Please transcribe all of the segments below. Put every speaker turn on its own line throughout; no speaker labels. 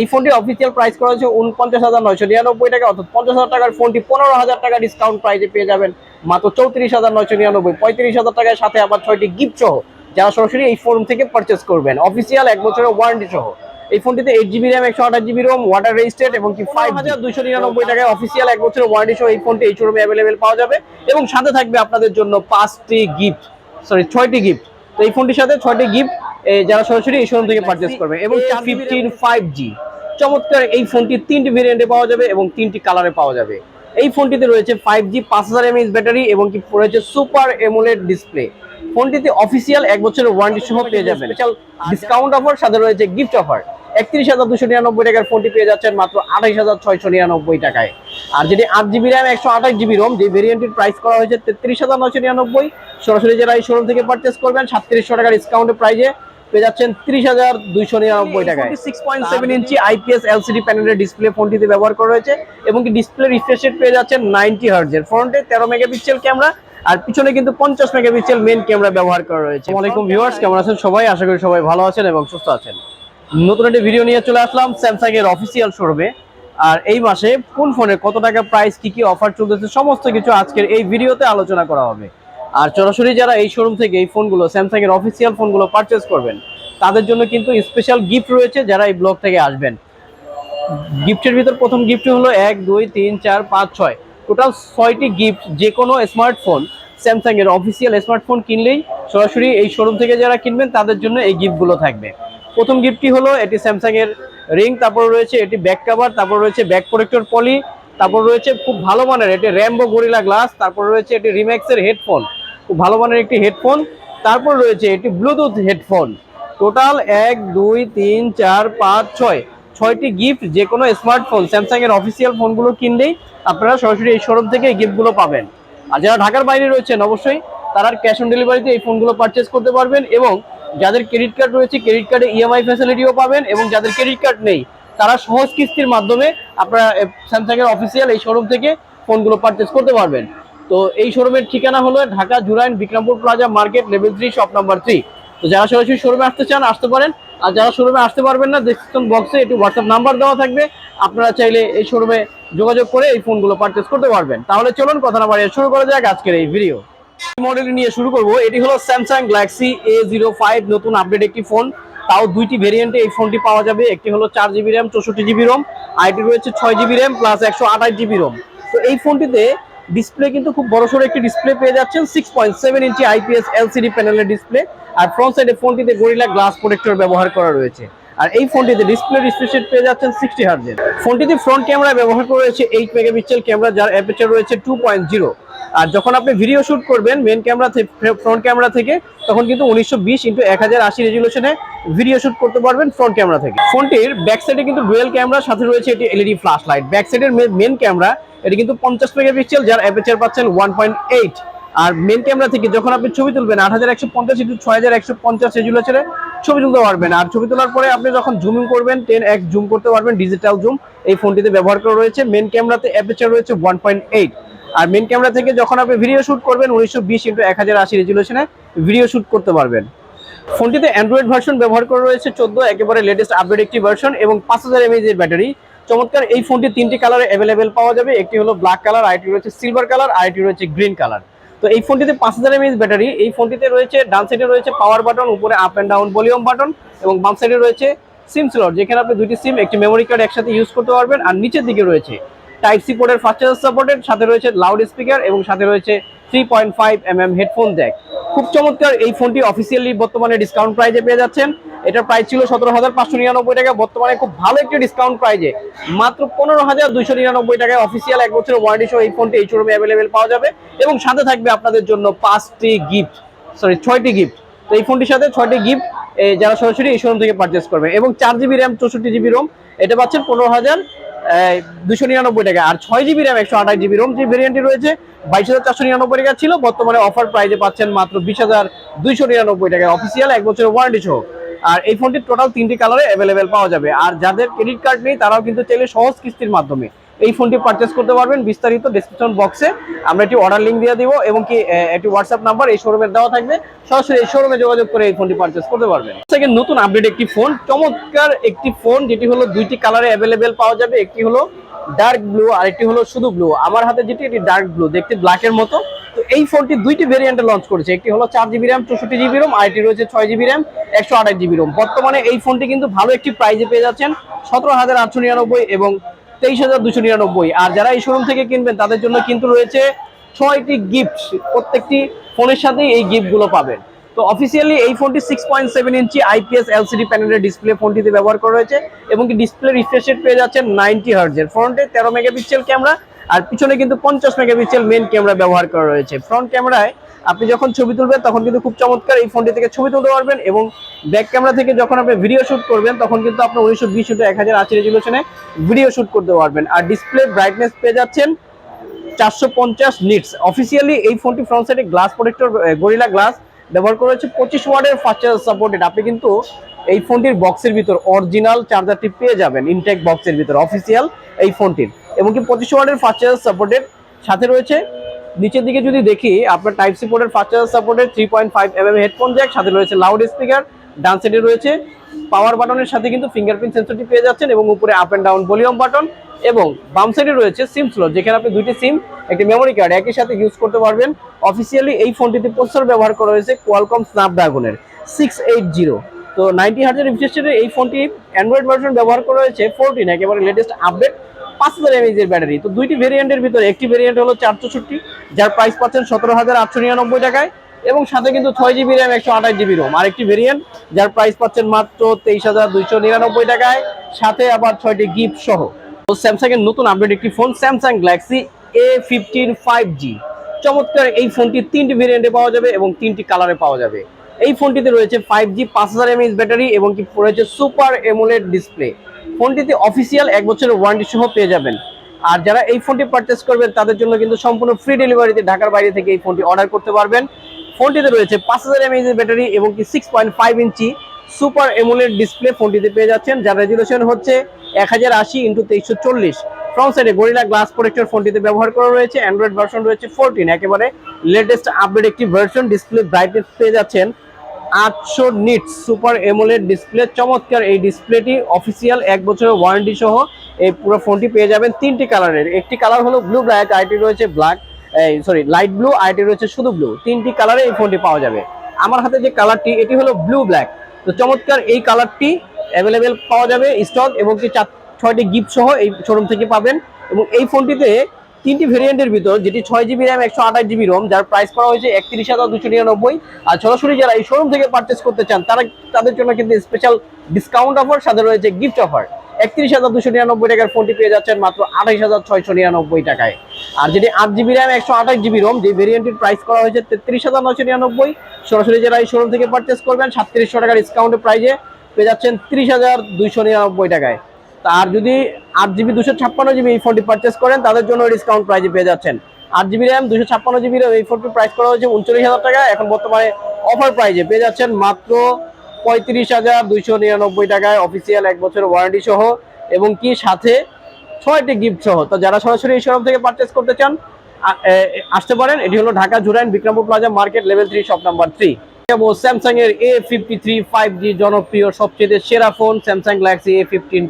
এই ফোনটি official price করা হয়েছে উনপঞ্চাশ হাজার নয়শো নিরানব্বই টাকা অর্থাৎ পঞ্চাশ হাজার টাকার ফোনটি পনেরো হাজার টাকা ডিসকাউন্ট প্রাইসে পেয়ে যাবেন। মাত্র চৌত্রিশ হাজার নয়শো নিরানব্বই পঁয়ত্রিশ হাজার টাকার সাথে আবার ছয়টি গিফট সহ যারা সরাসরি এই ফোন থেকে পারচেস করবেন। অফিসিয়াল এক বছরের ওয়ারেন্টি সহ। এই ফোনটিতে এইট জিবি র্যাম একশো আঠাশ জিবি রোম ওয়াটার রেজিস্টেড এবং কি ফাইভ হাজার দুইশো নিরানব্বই টাকায় অফিসিয়াল এক বছরের ওয়ারেন্টি সহ এই ফোনটি এই শোরুমে অ্যাভেলেবেল পাওয়া যাবে। এবং সাথে থাকবে আপনাদের জন্য পাঁচটি গিফট সরি ছয়টি গিফট তো এই ফোনটির সাথে ছয়টি গিফট যারা সরাসরি এই শোরুম থেকে পারচেস করবে। এবং ফিফটিন ফাইভ জি চমৎকার এই ফোনটি তিনটি ভেরিয়েন্টে পাওয়া যাবে এবং তিনটি কালারে পাওয়া যাবে। এই ফোনটিতে রয়েছে ফাইভ জি পাঁচ হাজার এমএইচ ব্যাটারি এবং কি রয়েছে সুপার এমোলেড ডিসপ্লে ফোনটিতে অফিসিয়াল এক বছরের ওয়ারেন্টি সহ পেয়ে যাবেন। স্পেশাল ডিসকাউন্ট অফার সাথে রয়েছে গিফট অফার একত্রিশ হাজার দুশো নিরানব্বই টাকার ফোনটি পেয়ে যাচ্ছেন মাত্র আঠাইশ হাজার ছয়শো নিরানব্বই টাকায়। আর যেটি আট জিবি র্যাম একশো আঠাশ জিবি রোম যে ভেরিয়েন্টের প্রাইস করা হয়েছে তেত্রিশ হাজার নয়শো নিরানব্বই সরাসরি যারা এই শোরুম থেকে পারচেস করবেন সাতত্রিশশো টাকার ডিসকাউন্টের প্রাইজে পেয়ে যাচ্ছেন ত্রিশ হাজার দুইশো নিরানব্বই টাকায়। Six point seven inch IPS LCD প্যানেলের ডিসপ্লে ফোনটিতে ব্যবহার করা হয়েছে এবং কি ডিসপ্লে রিফ্রেশ রেট পেয়ে যাচ্ছেন নাইনটি হার্জের ফ্রন্টে তেরো মেগাপিক্সেল ক্যামেরা আর পিছনে কিন্তু পঞ্চাশ মেগাপিক্সেল মেন ক্যামেরা ব্যবহার করা রয়েছে। আসসালামাইকুম ভিউয়ার্স কেমন আছেন সবাই? আশা করি সবাই ভালো আছেন এবং সুস্থ আছেন। নতুন একটি ভিডিও নিয়ে চলে আসলাম স্যামসাং এর অফিসিয়াল শোরুমে আর এই মাসে কোন ফোনে কত টাকা প্রাইস কি কি অফার চলতেছে সমস্ত কিছু আজকের এই ভিডিওতে আলোচনা করা হবে। আর সরাসরি যারা এই শোরুম থেকে এই ফোনগুলো স্যামসাং এর অফিসিয়াল ফোনগুলো পারচেস করবেন, তাদের জন্য কিন্তু স্পেশাল গিফট রয়েছে যারা এই ব্লগ থেকে আসবেন। গিফটের ভিতর প্রথম গিফট হলো এক, দুই, তিন, চার, পাঁচ, ছয়। টোটাল ছয়টি গিফট যে কোনো স্মার্টফোন স্যামসাং এর অফিসিয়াল স্মার্টফোন কিনলেই সরাসরি এই শোরুম থেকে যারা কিনবেন, তাদের জন্য এই গিফটগুলো থাকবে। প্রথম গিফটটি হলো, এটি স্যামসাং এর রিং তারপর রয়েছে এটি ব্যাক কভার তারপর রয়েছে ব্যাক প্রোটেক্টর পলি তারপর রয়েছে খুব ভালো মানের, এটি র্যাম্বো গরিলা গ্লাস তারপর রয়েছে এটি রিম্যাক্সের হেডফোন খুব ভালো মানের একটি হেডফোন। তারপর রয়েছে এটি ব্লুটুথ হেডফোন। টোটাল এক, দুই, তিন, চার, পাঁচ, ছয়। ছয়টি গিফট যে কোনো স্মার্টফোন স্যামসাং এর অফিসিয়াল ফোনগুলো কিনলেই আপনারা সরাসরি এই শোরুম থেকে এই গিফটগুলো পাবেন। আর যারা ঢাকার বাইরে রয়েছেন, অবশ্যই তারা ক্যাশ অন ডেলিভারিতে এই ফোনগুলো পারচেস করতে পারবেন এবং যাদের ক্রেডিট কার্ড রয়েছে ক্রেডিট কার্ডে ইএমআই ফ্যাসিলিটিও পাবেন এবং যাদের ক্রেডিট কার্ড নেই, তারা সহজ কিস্তির মাধ্যমে আপনারা স্যামসাং এর অফিসিয়াল এই শোরুম থেকে ফোনগুলো পারচেস করতে পারবেন। তো এই শোরুমের ঠিকানা হলো Dhaka Jurain Bikrampur plaza market level three, shop number three. তো যারা সরাসরি শোরুমে আসতে চান, আসতে পারেন। আর যারা শোরুমে আসতে পারবেন না ডিসক্রিপশন বক্সে একটু হোয়াটসঅ্যাপ নাম্বার দেওয়া থাকবে। আপনারা চাইলে এই শোরুমে যোগাযোগ করে এই ফোনগুলো পারচেস করতে পারবেন। তাহলে চলুন, কথা না বাড়িয়ে শুরু করা যাক আজকের এই ভিডিও মডেল নিয়ে শুরু করব। এটি হলো Samsung Galaxy A zero five নতুন আপডেট একটি ফোন তাও দুইটি ভেরিয়েন্টে এই ফোনটি পাওয়া যাবে। একটি হলো চার জিবি র্যাম চৌষট্টি জিবি রোম আইটি রয়েছে ছয় জিবি র্যাম প্লাস একশো আঠাশ জিবি রোম তো এই ফোনটিতে ডিসপ্লে কিন্তু খুব বড় সড়ো একটি ডিসপ্লে পেয়ে যাচ্ছেন six point seven inch IPS LCD প্যানেলের ডিসপ্লে আর ফ্রন্ট সাইডে ফোনটিতে গরিলা গ্লাস প্রোটেক্টর ব্যবহার করা রয়েছে। আর এই ফোনটিতে ডিসপ্লে ডিসপ্লেট পেয়ে যাচ্ছেন সিক্সটি হার্জের ফোনটিতে ফ্রন্ট ক্যামেরা ব্যবহার করা রয়েছে এইট মেগাপিক্সেল ক্যামেরা যার অ্যাপেচার রয়েছে টু পয়েন্ট জিরো আর যখন আপনি ভিডিও শুট করবেন মেন ক্যামেরা ফ্রন্ট ক্যামেরা থেকে, তখন কিন্তু উনিশশো বিশ ইন্টু এক হাজার আশি রেজুলেশনে ভিডিও শুট করতে পারবেন ফ্রন্ট ক্যামেরা থেকে। ফোনটির ব্যাক সাইডে কিন্তু ডুয়েল ক্যামেরা সাথে রয়েছে এটি এলইডি ফ্ল্যাশ লাইট ব্যাক সাইডের মেন ক্যামেরা এটি কিন্তু পঞ্চাশ মেগাপিক্সেল যার অ্যাপেচার পাচ্ছেন ওয়ান পয়েন্ট এইট আর মেন ক্যামেরা থেকে যখন আপনি ছবি তুলবেন, আট হাজার একশো পঞ্চাশ ইন্টু ছয় হাজার একশো পঞ্চাশ রেজুলেশনে ছবি তুলতে পারবেন। আর ছবি তোলার পরে আপনি যখন জুমিং করবেন টেন এক জুম করতে পারবেন ডিজিটাল জুম এই ফোনটিতে ব্যবহার করা রয়েছে। মেন ক্যামেরাতে অ্যাপেচার রয়েছে ওয়ান পয়েন্ট এইট আর মেন ক্যামেরা থেকে যখন আপনি ভিডিও শুট করবেন, উনিশশো বিশ ইন্টু এক হাজার আশি রেজুলেশনে ভিডিও শুট করতে পারবেন। ফোনটিতে অ্যান্ড্রয়েড ভার্সন ব্যবহার করা রয়েছে, চোদ্দ, একেবারে লেটেস্ট আপডেট একটি ভার্সন এবং পাঁচ হাজার এমএজ এর ব্যাটারি চমৎকার, এই ফোনটি তিনটি কালারে অ্যাভেলেবেল পাওয়া যাবে, একটি হলো ব্ল্যাক কালার আরেকটি রয়েছে সিলভার কালার আরেকটি রয়েছে গ্রিন কালার তো এই ফোনটিতে পাঁচ হাজার এমএজ ব্যাটারি এই ফোনটিতে রয়েছে, ডান সাইডে রয়েছে পাওয়ার বাটন উপরে up and down volume button এবং বাম সাইডে রয়েছে সিম স্লট যেখানে আপনি দুটি সিম একটি মেমোরি কার্ড একসাথে ইউজ করতে পারবেন। আর নিচের দিকে রয়েছে টাইপ সি পোর্টের ফাস্ট চার্জার সাপোর্টেড সাথে রয়েছে লাউড স্পিকার এবং সাথে রয়েছে three point five M M headphone jack খুব চমৎকার এই ফোনটি অফিসিয়ালি বর্তমানে ডিসকাউন্ট প্রাইজে পেয়ে যাচ্ছেন। এটার প্রাইস ছিল সতেরো হাজার পাঁচশো নিরানব্বই টাকা। বর্তমানে খুব ভালো একটি ডিসকাউন্ট প্রাইজে মাত্র পনেরো হাজার দুইশো নিরানব্বই টাকায় অফিসিয়াল এক বছরের ওয়ারেন্টি সহ এই ফোনটি এই শোরুমে অ্যাভেলেবেল পাওয়া যাবে। এবং সাথে থাকবে আপনাদের জন্য পাঁচটি গিফট সরি ছয়টি গিফট তো এই ফোনটির সাথে ছয়টি গিফট যারা সরাসরি এই শোরুম থেকে পারচেস করবে। এবং চার জিবি র্যাম চৌষট্টি জিবি রোম এটা পাচ্ছেন পনেরো হাজার দুশো নিরানব্বই টাকা। আর ছয় জিবি র্যাম একশো আঠাশ জিবি রোম যে ভেরিয়েন্টটি রয়েছে, বাইশ হাজার চারশো নিরানব্বই টাকা ছিল। বর্তমানে অফার প্রাইজে পাচ্ছেন মাত্র বিশ হাজার দুইশো নিরানব্বই টাকা। অফিসিয়াল এক বছরের ওয়ারেন্টি সহ। আর এই ফোনটির টোটাল তিনটি কালারে অ্যাভেলেবেল পাওয়া যাবে। আর যাদের ক্রেডিট কার্ড নেই, তারাও কিন্তু চাইলে সহজ কিস্তির মাধ্যমে এই ফোনটি পারচেস করতে পারবেন। বিস্তারিত ডিসক্রিপশন বক্সে আমরা একটি অর্ডার লিঙ্ক দিয়ে দিব এবং কি একটি হোয়াটসঅ্যাপ নাম্বার এই শোরুমের দেওয়া থাকবে। সরাসরি এই শোরুমে যোগাযোগ করে এই ফোনটি পারচেস করতে পারবেন। সেকেন্ড নতুন আপডেট একটি ফোন চমৎকার একটি ফোন যেটি হলো দুইটি কালারে অ্যাভেলেবেল পাওয়া যাবে। একটি হলো ডার্ক ব্লু আর একটি হলো শুধু ব্লু আমার হাতে যেটি, এটি ডার্ক ব্লু দেখতে ব্ল্যাকের মতো। তো এই ফোনটি দুইটি ভেরিয়েন্টে লঞ্চ করেছে। একটি হলো চার জিবি র্যাম চৌষট্টি জিবি রোম আর একটি রয়েছে ছয় জিবি র্যাম একশো আঠাশ জিবি রোম বর্তমানে এই ফোনটি কিন্তু ভালো একটি প্রাইজে পেয়ে যাচ্ছেন। সতেরো হাজার আটশো নিরানব্বই এবং তেইশ হাজার দুশো নিরানব্বই। আর যারা এই শোরুম থেকে কিনবেন, তাদের জন্য কিন্তু রয়েছে ছয়টি গিফট প্রত্যেকটি ফোনের সাথেই এই গিফটগুলো পাবেন। তো অফিসিয়ালি এই ফোনটি six point seven inch IPS LCD প্যানেলের ডিসপ্লে ফোনটিতে ব্যবহার করা হয়েছে এবং ডিসপ্লে রিফ্রেশ রেট পেয়ে যাচ্ছেন নাইনটি হার্জের ফ্রন্টে তেরো মেগাপিক্সেল ক্যামেরা আর পিছনে কিন্তু পঞ্চাশ মেগাপিক্সেল মেন ক্যামেরা ব্যবহার করা রয়েছে। ফ্রন্ট ক্যামেরায় আপনি যখন ছবি তুলবেন, তখন কিন্তু খুব চমৎকার এই ফোনটি থেকে ছবি তুলতে পারবেন এবং ব্যাক ক্যামেরা থেকে যখন আপনি ভিডিও শুট করবেন, তখন কিন্তু আপনি উনিশশো বিশ এক হাজার আশি রেজুলেশনে ভিডিও শুট করতে পারবেন। আর ডিসপ্লে ব্রাইটনেস পেয়ে যাচ্ছেন চারশো পঞ্চাশ নিটস অফিসিয়ালি এই ফোনটি ফ্রন্ট সাইডে গ্লাস প্রোটেক্টর গরিলা গ্লাস ব্যবহার করা হচ্ছে পঁচিশ ওয়ার্ডের ফাস্ট চার্জ সাপোর্টেড আপনি কিন্তু এই ফোনটির বক্সের ভিতর অরিজিনাল চার্জারটি পেয়ে যাবেন ইনটেক বক্সের ভিতর অফিসিয়াল এই ফোনটির। এবং কি পঁচিশ ওয়ার্ডের ফাস্ট চার্জ সাপোর্টেড সাথে রয়েছে নিচের দিকে যদি দেখি, আপনার টাইপ সি পোর্টের fast charge supported three point five M M headphone jack সাথে রয়েছে লাউড স্পিকার ডান সাইডে রয়েছে পাওয়ার বাটনের সাথে কিন্তু ফিঙ্গারপ্রিন্ট সেন্সরটি পেয়ে যাচ্ছেন এবং উপরে up and down volume button এবং বাম সাইডে রয়েছে সিম স্লট যেখানে আপনি দুইটি সিম একটি মেমোরি কার্ড একই সাথে ইউজ করতে পারবেন। অফিসিয়ালি এই ফোনটিতে প্রসেসর ব্যবহার করা হয়েছে কোয়ালকম স্ন্যাপড্রাগনের সিক্স এইট জিরো তো নাইনটি হার্জের রিফ্রেশারে এই ফোনটি অ্যান্ড্রয়েড ভার্সন ব্যবহার করা হয়েছে ফোরটিন একেবারে লেটেস্ট আপডেট পাঁচ হাজার এমএইচের ব্যাটারি তো দুইটি ভেরিয়েন্টের ভিতরে, একটি ভেরিয়েন্ট হলো চার চৌষট্টি যার প্রাইস পাচ্ছেন সতেরো হাজার আটশো নিরানব্বই টাকায় এবং সাথে কিন্তু ছয় জিবি র্যাম একশো আঠাশ জিবি রোম আরেকটি ভেরিয়েন্ট যার প্রাইস পাচ্ছেন মাত্র তেইশ হাজার দুইশো নিরানব্বই টাকায়, সাথে আবার ছয়টি গিফট সহ। তো স্যামসাং এর নতুন আপডেট একটি phone Samsung Galaxy A fifteen five G চমৎকার, এই ফোনটি তিনটি ভেরিয়েন্টে পাওয়া যাবে এবং তিনটি কালারে পাওয়া যাবে। এই ফোনটিতে রয়েছে ফাইভ জি পাঁচ হাজার এমএইচ ব্যাটারি এবং কি রয়েছে সুপার এমোলেড ডিসপ্লে ফোনটিতে অফিসিয়াল এক বছরের ওয়ারেন্টি সহ পেয়ে যাবেন। আর যারা এই ফোনটি পারচেস করবেন, তাদের জন্য কিন্তু সম্পূর্ণ ফ্রি ডেলিভারিতে ঢাকার বাইরে থেকে এই ফোনটি অর্ডার করতে পারবেন। ফোনটিতে রয়েছে পাঁচ হাজার এমএইচ ব্যাটারি এবং কি six point five inch super AMOLED display ফোনটিতে পেয়ে যাচ্ছেন। যার রেজুলেশন হচ্ছে এক হাজার আশি ইন্টু তেইশশো চল্লিশ। ফ্রন্ট সাইডে গরিলা গ্লাস প্রোটেক্টর ফোনটিতে ব্যবহার করা রয়েছে। অ্যান্ড্রয়েড ভার্সন রয়েছে ফোরটিন একেবারে লেটেস্ট আপডেট একটি ভার্সন ডিসপ্লে ব্রাইটনেস পেয়ে যাচ্ছেন আটশো নিটস সুপার এমোলেড ডিসপ্লে চমৎকার এই ডিসপ্লেটি অফিসিয়াল এক বছরের ওয়ারেন্টি সহ এই পুরো ফোনটি পেয়ে যাবেন তিনটি কালারের। একটি কালার হলো ব্লু ব্ল্যাক আইটি রয়েছে ব্ল্যাক সরি লাইট ব্লু আইটি রয়েছে শুধু ব্লু তিনটি কালারে এই ফোনটি পাওয়া যাবে। আমার হাতে যে কালারটি, এটি হলো ব্লু ব্ল্যাক তো চমৎকার এই কালারটি অ্যাভেলেবেল পাওয়া যাবে স্টক এবং কি চার, ছয়টি গিফট সহ এই শোরুম থেকে পাবেন। এবং এই ফোনটিতে তিনটি ভেরিয়েন্টের ভিতর, যেটি ছয় জিবি র্যাম একশো আঠাশ জিবি রোম যার প্রাইস করা হয়েছে একত্রিশ হাজার দুশো নিরানব্বই। আর সরাসরি যারা এই শোরুম থেকে পারচেস করতে চান, তারা, তাদের জন্য কিন্তু স্পেশাল ডিসকাউন্ট অফার সাথে রয়েছে গিফট অফার একত্রিশ হাজার দুশো নিরানব্বই টাকার ফোনটি পেয়ে যাচ্ছেন মাত্র আঠাইশ হাজার ছয়শো নিরানব্বই টাকায়। আর যেটি আট জিবি র্যাম একশো আঠাশ জিবি রোম যে ভেরিয়েন্টের প্রাইস করা হয়েছে তেত্রিশ হাজার নশো নিরানব্বই, সরাসরি যারা এই শোরুম থেকে পারচেস করবেন, সাতত্রিশশো টাকার ডিসকাউন্টের প্রাইজে পেয়ে যাচ্ছেন তিরিশ হাজার দুইশো নিরানব্বই টাকায়। আর যদি আট জিবি, দুশো ছাপ্পান্ন জিবি এই ফোনটি পারচেস করেন, তাদের জন্য ডিসকাউন্ট প্রাইজে পেয়ে যাচ্ছেন। আট জিবি র্যাম দুশো ছাপ্পান্ন জিবি এই ফোনটির প্রাইস করা হয়েছে উনচল্লিশ হাজার টাকা এখন বর্তমানে অফার প্রাইজে পেয়ে যাচ্ছেন মাত্র পঁয়ত্রিশ হাজার দুইশো নিরানব্বই টাকায় অফিসিয়াল এক বছর ওয়ারেন্টি সহ এবং কি সাথে ছয়টি গিফট সহ। তো যারা সরাসরি এই শোরুম থেকে পারচেস করতে চান আসতে পারেন। এটি হলো Dhaka Jurain Bikrampur plaza market level three shop number three Samsung এর A fifty three five G জনপ্রিয় সবচেয়ে সেরা phone Samsung Galaxy A fifteen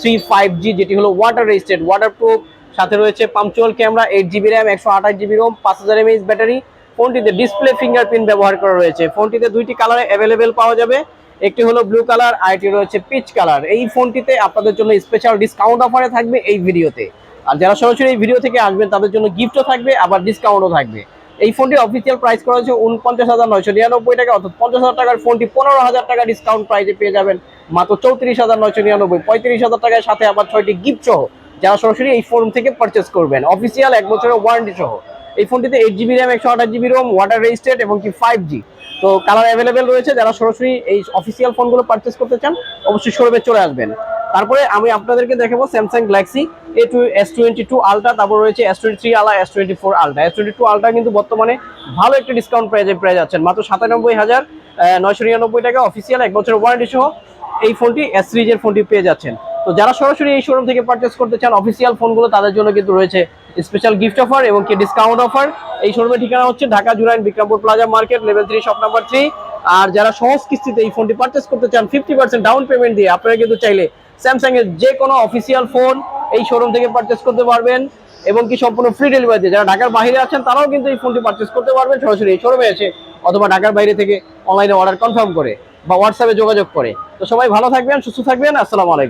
three five G যেটি হলো ওয়াটার রেজিস্টেড ওয়াটার প্রুফ সাথে রয়েছে পাঞ্চুয়াল ক্যামেরা এইট জিবি র্যাম একশো আঠাশ জিবি রোম পাঁচ হাজার এমএইচ ব্যাটারি ফোনটিতে ডিসপ্লে ফিঙ্গারপ্রিন্ট ব্যবহার করা রয়েছে। ফোনটিতে দুইটি কালারে অ্যাভেলেবেল পাওয়া যাবে। একটি হলো ব্লু কালার আরেকটি রয়েছে পিচ কালার এই ফোনটিতে আপনাদের জন্য স্পেশাল ডিসকাউন্ট অফারে থাকবে এই ভিডিওতে। আর যারা সরাসরি এই ভিডিও থেকে আসবেন, তাদের জন্য গিফটও থাকবে, আবার ডিসকাউন্টও থাকবে। এই ফোনটির অফিসিয়াল প্রাইস করা হয়েছে উনপঞ্চাশ হাজার নয়শো নিরানব্বই টাকা অর্থাৎ পঞ্চাশ হাজার টাকার ফোনটি পনেরো হাজার টাকা ডিসকাউন্ট প্রাইসে পেয়ে যাবেন। মাত্র চৌত্রিশ হাজার নয়শো নিরানব্বই, পঁয়ত্রিশ হাজার টাকার সাথে আবার ছয়টি গিফট সহ যারা সরাসরি এই ফোন থেকে পারচেস করবেন। অফিসিয়াল এক বছরের ওয়ারেন্টি সহ। এই ফোনটিতে এইট জিবি র্যাম একশো আঠাশ জিবি রোম ওয়াটার রেজিস্টেড এবং কি ফাইভ জি তো কালার অ্যাভেলেবেল রয়েছে, যারা সরাসরি এই অফিসিয়াল ফোনগুলো পারচেস করতে চান, অবশ্যই শোরুমে চলে আসবেন। তারপরে আমি আপনাদেরকে দেখাবো Samsung Galaxy A to S twenty two ultra তারপর রয়েছে এস টোয়েন্টি থ্রি আলা S twenty four ultra S twenty two ultra কিন্তু বর্তমানে ভালো একটা ডিসকাউন্ট প্রাইজে পেয়ে যাচ্ছেন। মাত্র সাতানব্বই হাজার নয়শো নিরানব্বই টাকা অফিসিয়াল এক বছরের ওয়ারেন্টি সহ এই ফোনটি এস সিরিজের ফোনটি পেয়ে যাচ্ছেন। তো যারা সরাসরি এই শোরুম থেকে পারচেস করতে চান অফিসিয়াল ফোনগুলো তাদের জন্য কিন্তু রয়েছে স্পেশাল গিফট অফার এবং কি ডিসকাউন্ট অফার এই শোরুমের ঠিকানা হচ্ছে Dhaka Jurain Bikrampur plaza market level three shop number three আর যারা সহজ কিস্তিতে এই ফোনটি পারচেস করতে চান ফিফটি পার্সেন্ট ডাউন পেমেন্ট দিয়ে আপনারা কিন্তু চাইলে স্যামসাং এর যে কোনো অফিসিয়াল ফোন এই শোরুম থেকে পারচেস করতে পারবেন এবং কি সম্পূর্ণ ফ্রি ডেলিভারি দিয়ে। যারা ঢাকার বাইরে আছেন, তারাও কিন্তু এই ফোনটি পারচেস করতে পারবেন। সরাসরি এই শোরুমে এসে অথবা ঢাকার বাইরে থেকে অনলাইনে অর্ডার কনফার্ম করে বা হোয়াটসঅ্যাপে যোগাযোগ করে। তো সবাই ভালো থাকবেন, সুস্থ থাকবেন। আসসালামু আলাইকুম।